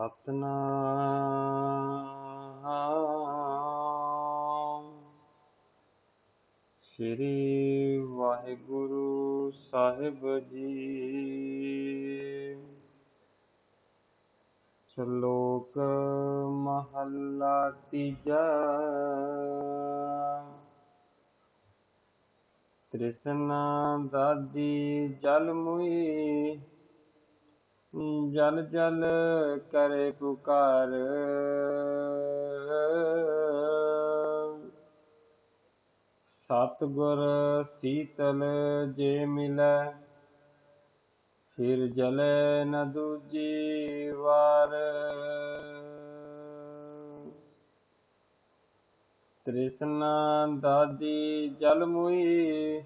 ਸਤਨਾਮ। ਸ੍ਰੀ ਵਾਹਿਗੁਰੂ ਸਾਹਿਬ ਜੀ। ਸ਼ਲੋਕ ਮਹੱਲਾ ਤੀਜਾ। ਤ੍ਰਿਸ਼ਨਾ ਦਾਦੀ ਜਲ ਮੁਈ। ਜਲ ਜਲ ਕਰੇ ਪੁਕਾਰ। ਸਤਿਗੁਰ ਸੀਤਲ ਜੇ ਮਿਲੈ, ਫਿਰ ਜਲੇ ਨ ਦੂਜੀ ਵਾਰ। ਤ੍ਰਿਸ਼ਨਾ ਦਾਦੀ ਜਲ ਮੁਈ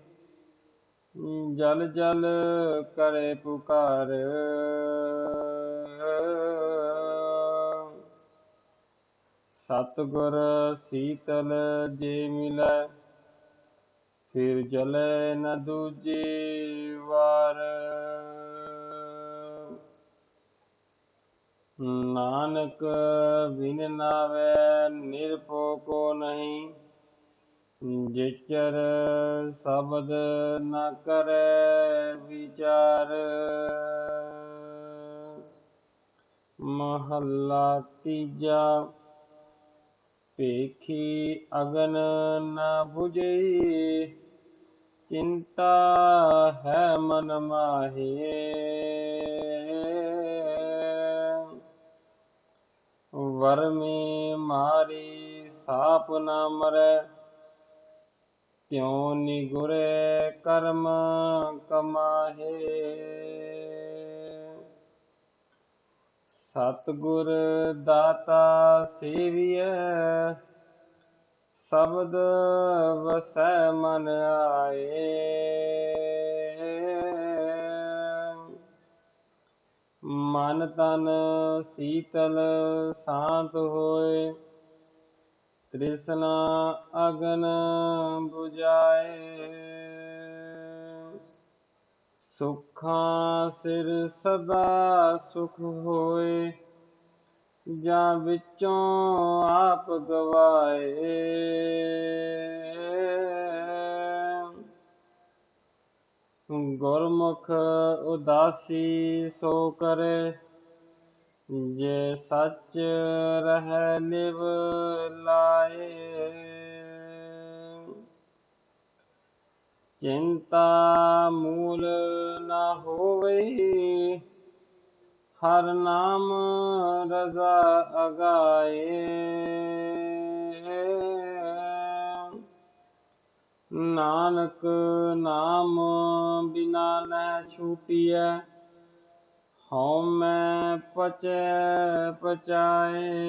ਜਲ ਜਲ ਕਰੇ ਪੁਕਾਰ। ਸਤਿਗੁਰ ਸੀਤਲ ਜੇ ਮਿਲੈ, ਫਿਰ ਜਲੇ ਨ ਦੂਜੀ ਵਾਰ। ਨਾਨਕ ਬਿਨ ਨਾਵੇ ਜੇਚਰ ਸ਼ਬਦ ਨ ਕਰੈ ਵਿਚਾਰ। ਮਹੱਲਾ ਤੀਜਾ ਪੇਖੀ ਅਗਨ ਨ 부ਜਈ ਚਿੰਤਾ ਹੈ ਮਨ ਮਾਹੇ। ਵਰਮੀ ਮਾਰੀ ਸਾਪ ਨਾ ਮਰੈ। ਤਿਉ ਨਿਗੁਰੇ ਕਰਮ ਕਮਾਹੇ? ਸਤਿਗੁਰ ਦਾਤਾ ਸੇਵੀਐ, ਸ਼ਬਦ ਵਸੈ ਮਨ ਆਏ। ਮਨ ਤਨ ਸੀਤਲ ਸ਼ਾਂਤ ਹੋਏ ਤ੍ਰਿਸ਼ਨਾ ਅਗਨ 부ਜਾਏ ਸੁਖਾਂ ਸਿਰ ਸਦਾ ਸੁਖ ਹੋਏ, ਜਾਂ ਵਿੱਚੋਂ ਆਪ ਗਵਾਏ। ਗੁਰਮੁਖ ਉਦਾਸੀ ਸੋ ਕਰੇ ਜੇ ਸੱਚ ਰਹਿ ਨਿਵ ਲਾਏ, ਚਿੰਤਾ ਮੂਲ ਨਾ ਹੋਵੇ, ਹਰ ਨਾਮ ਰਜ਼ਾ ਅਗਾਏ। ਨਾਨਕ ਨਾਮ ਬਿਨਾ ਨੈ ਛੂਟਿਐ ਹਉ ਮੈਂ ਪਚੈ ਪਚਾਏ।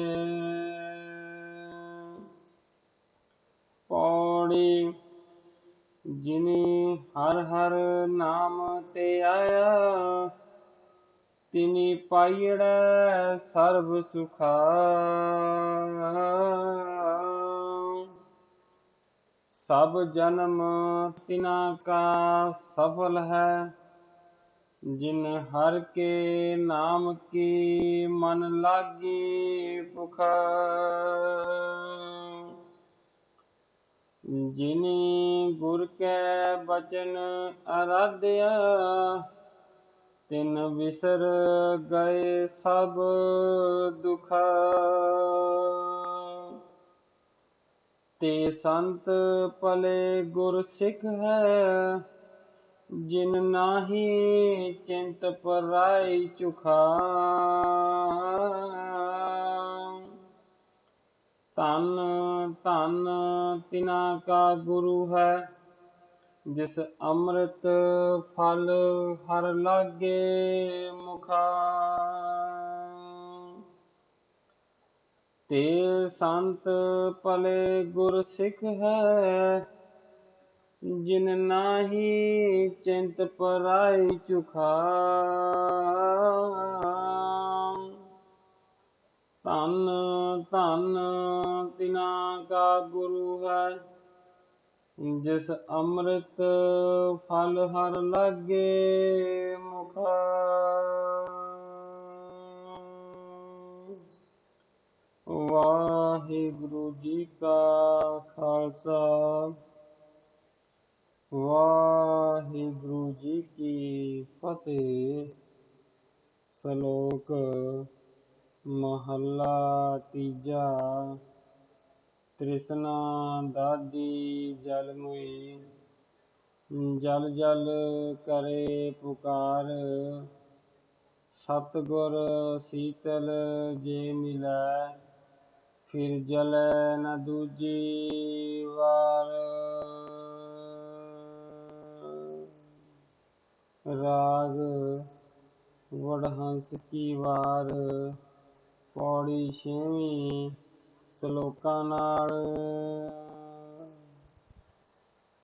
ਪੌੜੀ ਜਿਨੀ ਹਰ ਹਰ ਨਾਮ ਤੇ ਆਇਆ, ਤਿਨੀ ਪਾਈੜੈ ਸਰਬ ਸੁਖਾ। ਸਭ ਜਨਮ ਤਿਨਾ ਕਾ ਸਫਲ ਹੈ ਜਿਨ ਹਰ ਕੇ ਨਾਮ ਕੀ ਮਨ ਲਾਗੀ ਪੁਖਾ। ਜਿਨੀ ਗੁਰ ਕੈ ਬਚਨ ਅਰਾਧਿਆ, ਤਿਨ ਵਿਸਰ ਗਏ ਸਭ ਦੁਖ। ਤੇ ਸੰਤ ਭਲੇ ਗੁਰ ਸਿੱਖ ਹੈ ਜਿਨ ਨਾਹੀ ਚਿੰਤ ਪਰਾਈ ਚੁਖਾ। ਧਨ ਧਨ ਤਿਨਾ ਕਾ ਗੁਰੂ ਹੈ, ਜਿਸ ਅੰਮ੍ਰਿਤ ਫਲ ਹਰ ਲਾਗੇ ਮੁਖਾ। ਤੇ ਸੰਤ ਭਲੇ ਗੁਰ ਸਿੱਖ ਹੈ ਜਿਨ ਨਾਹੀ ਚਿੰਤ ਪਰਾਈ ਚੁਖਾ ਧਨ ਧਨ ਤਿਨਾ ਕਾ ਗੁਰੂ ਹੈ, ਜਿਸ ਅੰਮ੍ਰਿਤ ਫਲ ਹਰ ਲਾਗੇ ਮੁਖਾ। ਵਾਹਿਗੁਰੂ ਜੀ ਕਾ ਖਾਲਸਾ ਵਾਹਿਗੁਰੂ ਜੀ ਕੀ ਸ਼ਲੋਕ ਮਹੱਲਾ ਤੀਜਾ, ਤ੍ਰਿਸ਼ਨਾ ਦਾਦੀ ਜਲ ਮੁਈ, ਜਲ ਜਲ ਕਰੇ ਪੁਕਾਰ, ਸਤਿਗੁਰ ਸੀਤਲ ਜੇ ਮਿਲੈ, ਫਿਰ ਜਲੈ ਨ ਦੂਜੀ ਵਾਰ। ਰਾਗ ਵਡਹੰਸ ਕੀ ਵਾਰ ਪੌੜੀ ਛੇਵੀਂ ਸ਼ਲੋਕਾਂ ਨਾਲ।